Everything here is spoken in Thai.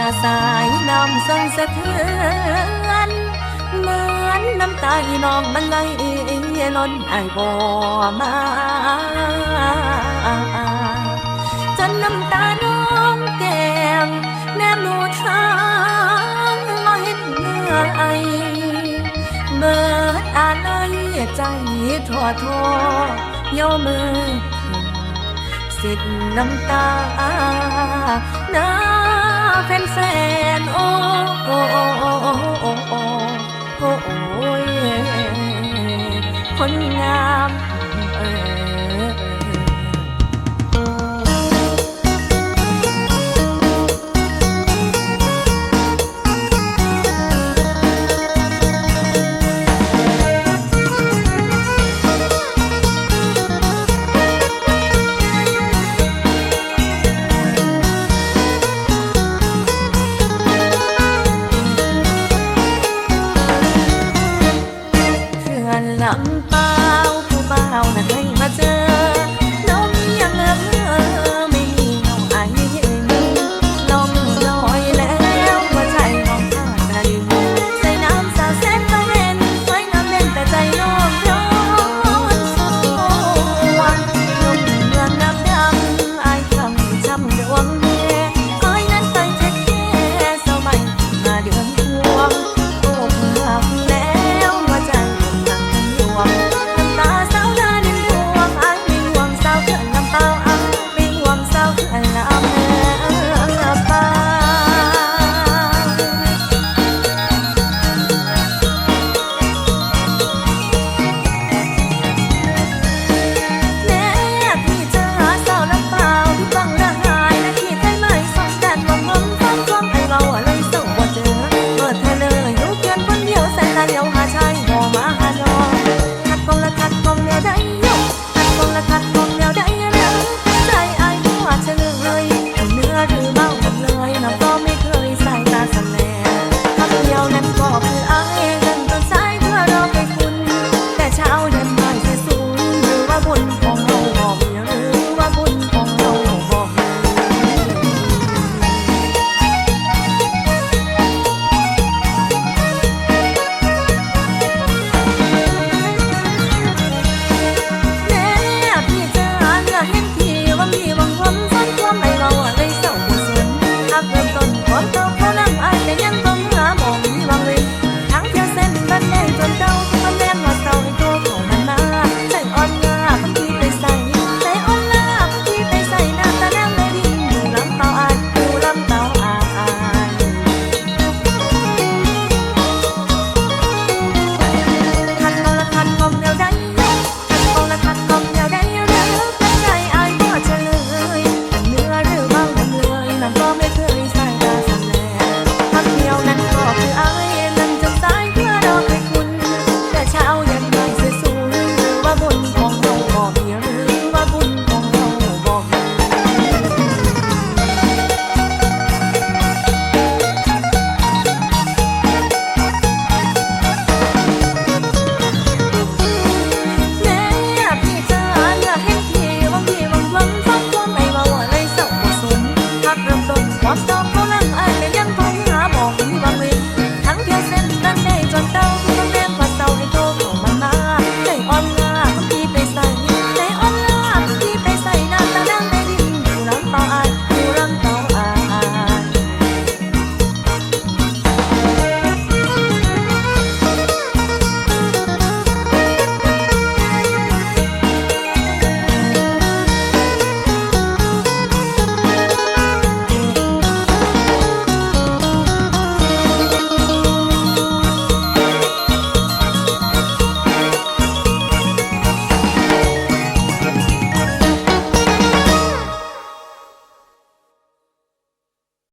ละสายน้ำสั่นสะเทือนเหมือนน้ำตาอีน้องมันไหลล้นไอ้บ่มาจนน้ำตาน้องแก้มแนมหนูทางมาเห็นเมื่อไอเบิดอาลัยใจทั่วทั่วยอมือสิทน้ำตาน้ำ fem, sen, å, oh oh oh oh oh oh.